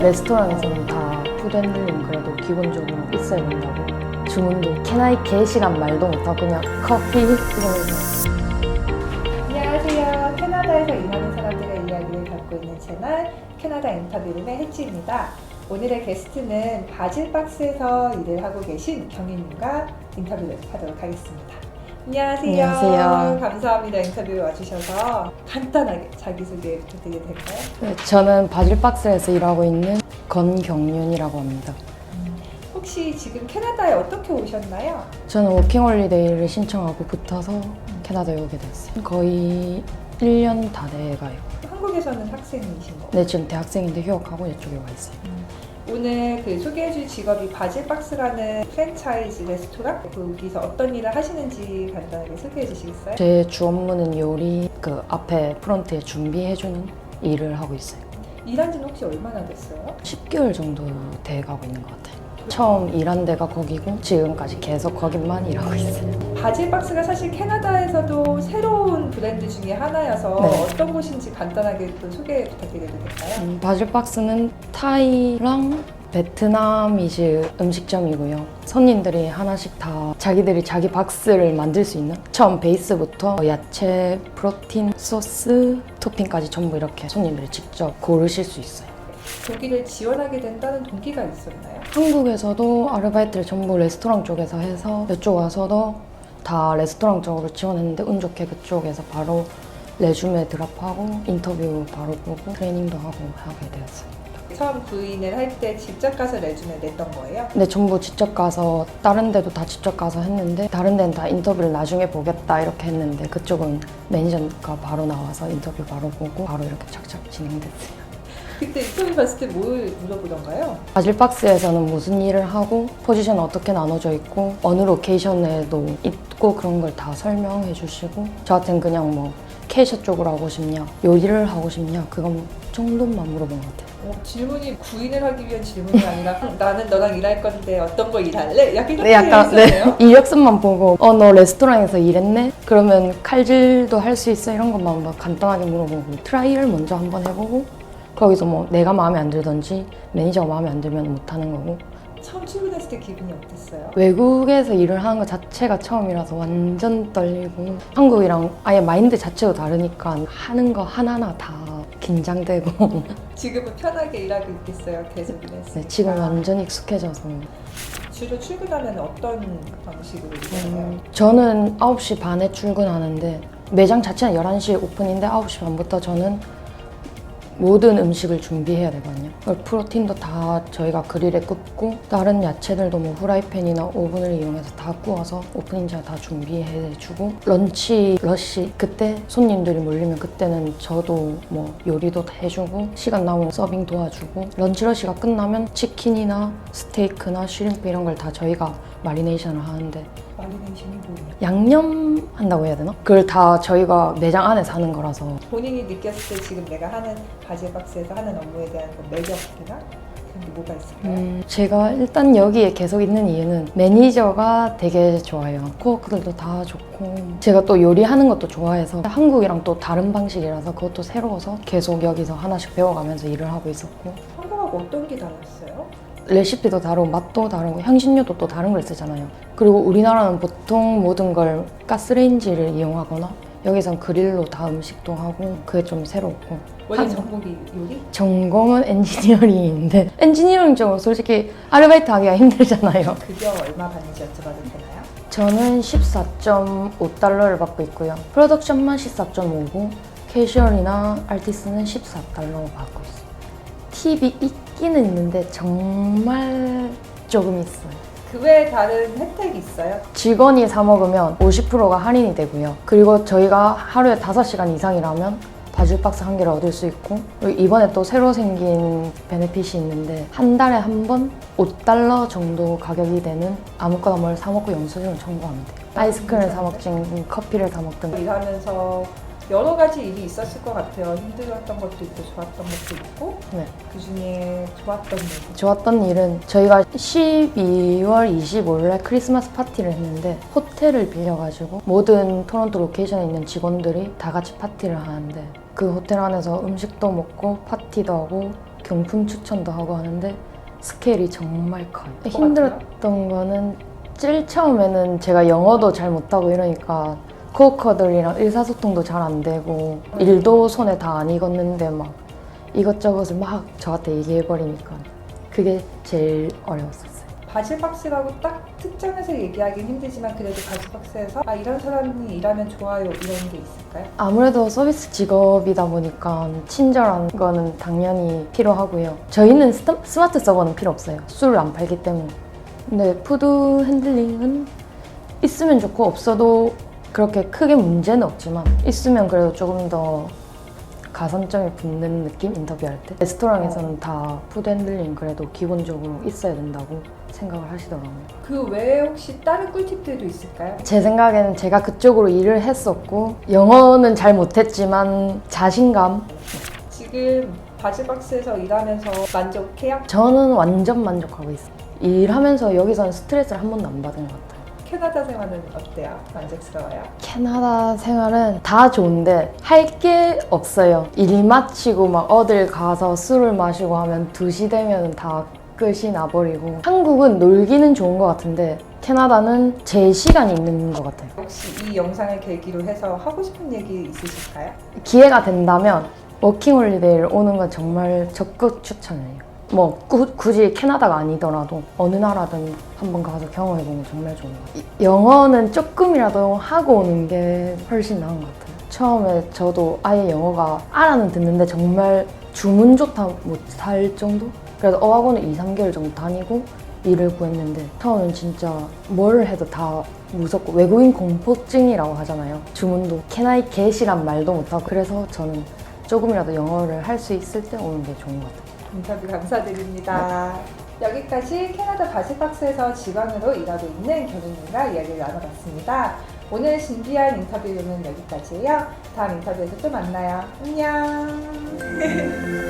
레스토랑에서는 다 푸드핸들링 그래도 기본적으로 있어야 된다고 주문도 캐나이 개시란 말도 못하고 그냥 커피 이러면서 안녕하세요. 캐나다에서 일하는 사람들의 이야기를 담고 있는 채널 캐나다 인터뷰룸의 혜지입니다. 오늘의 게스트는 바질박스에서 일을 하고 계신 경희님과 인터뷰를 하도록 하겠습니다. 안녕하세요. 안녕하세요. 감사합니다. 인터뷰에 와주셔서 간단하게 자기소개 부탁드려도 될까요? 네, 저는 바질박스에서 일하고 있는 건경윤이라고 합니다. 혹시 지금 캐나다에 어떻게 오셨나요? 저는 워킹홀리데이를 신청하고 붙어서 캐나다에 오게 됐어요. 거의 1년 다 돼가요. 한국에서는 학생이신 거. 네, 지금 대학생인데 휴학하고 이쪽에 와 있어요. 오늘 그 소개해줄 직업이 바질박스라는 프랜차이즈 레스토랑 거기서 어떤 일을 하시는지 간단하게 소개해 주시겠어요? 제 주 업무는 요리 그 앞에 프론트에 준비해주는 일을 하고 있어요. 일한 지는 혹시 얼마나 됐어요? 10개월 정도 돼가고 있는 것 같아요. 처음 일한 데가 거기고 지금까지 계속 거기만 일하고 있어요. 바질박스가 사실 캐나다에서도 새로운 브랜드 중에 하나여서 네. 어떤 곳인지 간단하게 또 소개 부탁드려도 될까요? 음, 바질박스는 타이랑 베트남이즈 음식점이고요. 손님들이 하나씩 다 자기들이 자기 박스를 만들 수 있는 처음 베이스부터 야채, 프로틴, 소스, 토핑까지 전부 이렇게 손님들이 직접 고르실 수 있어요. 거기를 지원하게 된다는 동기가 있었나요? 한국에서도 아르바이트를 전부 레스토랑 쪽에서 해서 이쪽 와서도 다 레스토랑 쪽으로 지원했는데 운 좋게 그쪽에서 바로 레주메 드랍하고 인터뷰 바로 보고 트레이닝도 하고 하게 되었어요. 처음 구인을 할 때 직접 가서 레주메 냈던 거예요? 근데 전부 직접 가서 다른 데도 다 직접 가서 했는데 다른 데는 다 인터뷰를 나중에 보겠다 이렇게 했는데 그쪽은 매니저가 바로 나와서 인터뷰 바로 보고 바로 이렇게 착착 진행됐어요. 그때 인터뷰 봤을 때 뭘 물어보던가요? 바질 박스에서는 무슨 일을 하고 포지션 어떻게 나눠져 있고 어느 로케이션에도 있고 그런 걸 다 설명해 주시고 저한테는 그냥 뭐 캐셔 쪽으로 하고 싶냐 요리를 하고 싶냐 그건 정도만 물어본 것 같아요. 어, 질문이 구인을 하기 위한 질문이 아니라 나는 너랑 일할 건데 어떤 거 일할래? 약간 이렇게 네, 약간 했었네요. 네. 이력서만 보고 어 너 레스토랑에서 일했네? 그러면 칼질도 할 수 있어? 이런 것만 막 간단하게 물어보고 트라이를 먼저 한번 해보고 거기서 뭐 내가 마음에 안 들던지 매니저가 마음에 안 들면 못 하는 거고 처음 출근했을 때 기분이 어땠어요? 외국에서 일을 하는 것 자체가 처음이라서 완전 떨리고 한국이랑 아예 마인드 자체도 다르니까 하는 거 하나하나 다 긴장되고 지금은 편하게 일하고 있겠어요. 계속 일했으니까. 네, 지금 완전 익숙해져서 주로 출근하면 어떤 방식으로 일해요? 음, 저는 9시 반에 출근하는데 매장 자체는 11시 오픈인데 9시 반부터 저는 모든 음식을 준비해야 되거든요. 프로틴도 다 저희가 그릴에 굽고 다른 야채들도 뭐 후라이팬이나 오븐을 이용해서 다 구워서 오프닝 다 준비해주고 런치 러시 그때 손님들이 몰리면 그때는 저도 뭐 요리도 해주고 시간 나오면 서빙 도와주고 런치 러시가 끝나면 치킨이나 스테이크나 슈림프 이런 걸 다 저희가 마리네이션을 하는데 마리네이션이 뭐예요? 양념 한다고 해야 되나? 그걸 다 저희가 매장 안에서 하는 거라서 본인이 느꼈을 때 지금 내가 하는 바질박스에서 하는 업무에 대한 그 매력이나 그런 게 뭐가 있을까요? 음, 제가 일단 여기에 계속 있는 이유는 매니저가 되게 좋아요. 코워크들도 다 좋고 제가 또 요리하는 것도 좋아해서 한국이랑 또 다른 방식이라서 그것도 새로워서 계속 여기서 하나씩 배워가면서 일을 하고 있었고 한국하고 어떤 게 달랐어요? 레시피도 다르고 맛도 다르고 향신료도 또 다른 걸 쓰잖아요. 그리고 우리나라는 보통 모든 걸 가스레인지를 이용하거나 여기선 그릴로 다 음식도 하고 그게 좀 새롭고 원래 한- 전공이 요리? 전공은 엔지니어링인데 엔지니어링 쪽은 솔직히 아르바이트 하기가 힘들잖아요. 급여 얼마 받는지 여쭤봐도 되나요? 저는 14.5달러를 받고 있고요. 프로덕션만 14.5고 캐주얼이나 아티스트는 14달러 받고 있어요. 팁이 있기는 있는데 정말 조금 있어요. 그 외에 다른 혜택이 있어요? 직원이 사 먹으면 50%가 할인이 되고요. 그리고 저희가 하루에 5시간 이상이라면 바질 박스 한 개를 얻을 수 있고 이번에 또 새로 생긴 베네핏이 있는데 한 달에 한 번 5달러 정도 가격이 되는 아무거나 뭘 사 먹고 영수증을 청구하면 돼요. 아이스크림을 사 먹든 커피를 사 먹든 일하면서 여러 가지 일이 있었을 것 같아요. 힘들었던 것도 있고 좋았던 것도 있고 네. 그 중에 좋았던 일. 좋았던 일은 저희가 12월 25일에 크리스마스 파티를 했는데 호텔을 빌려가지고 모든 토론토 로케이션에 있는 직원들이 다 같이 파티를 하는데 그 호텔 안에서 음식도 먹고 파티도 하고 경품 추천도 하고 하는데 스케일이 정말 커요. 것 힘들었던 거는 제일 처음에는 제가 영어도 잘 못하고 이러니까 코워커들이랑 의사소통도 잘 안 되고 일도 손에 다 안 익었는데 막 이것저것을 막 저한테 얘기해버리니까 그게 제일 어려웠었어요. 바질박스라고 딱 특정해서 얘기하기는 힘들지만 그래도 바질박스에서 아 이런 사람이 일하면 좋아요 이런 게 있을까요? 아무래도 서비스 직업이다 보니까 친절한 거는 당연히 필요하고요. 저희는 스마트 서버는 필요 없어요. 술을 안 팔기 때문에. 근데 푸드 핸들링은 있으면 좋고 없어도 그렇게 크게 문제는 없지만 있으면 그래도 조금 더 가산점이 붙는 느낌 인터뷰할 때 레스토랑에서는 다 푸드 핸들링 그래도 기본적으로 있어야 된다고 생각을 하시더라고요. 그 외에 혹시 다른 꿀팁들도 있을까요? 제 생각에는 제가 그쪽으로 일을 했었고 영어는 잘 못했지만 자신감 지금 바질박스에서 일하면서 만족해요? 저는 완전 만족하고 있어요. 일하면서 여기서는 스트레스를 한 번도 안 받은 것 같아요. 캐나다 생활은 어때요? 만족스러워요? 캐나다 생활은 다 좋은데 할 게 없어요. 일 마치고 막 어딜 가서 술을 마시고 하면 2시 되면 다 끝이 나버리고 한국은 놀기는 좋은 것 같은데 캐나다는 제 시간이 있는 것 같아요. 혹시 이 영상을 계기로 해서 하고 싶은 얘기 있으실까요? 기회가 된다면 워킹홀리데이를 오는 건 정말 적극 추천해요. 뭐 꾸- 굳이 캐나다가 아니더라도 어느 나라든 한번 가서 경험해보면 정말 좋은 것 같아요. 이- 영어는 조금이라도 하고 오는 게 훨씬 나은 것 같아요. 처음에 저도 아예 영어가 알아는 듣는데 정말 주문조차 못할 정도? 그래서 어학원을 2, 3개월 정도 다니고 일을 구했는데 처음엔 진짜 뭘 해도 다 무섭고 외국인 공포증이라고 하잖아요. 주문도 I get이란 말도 못하고 그래서 저는 조금이라도 영어를 할 수 있을 때 오는 게 좋은 것 같아요. 인터뷰 감사드립니다. 여기까지 캐나다 바지박스에서 지방으로 일하고 있는 경윤님과 이야기를 나눠봤습니다. 오늘 준비한 인터뷰는 여기까지예요. 다음 인터뷰에서 또 만나요. 안녕.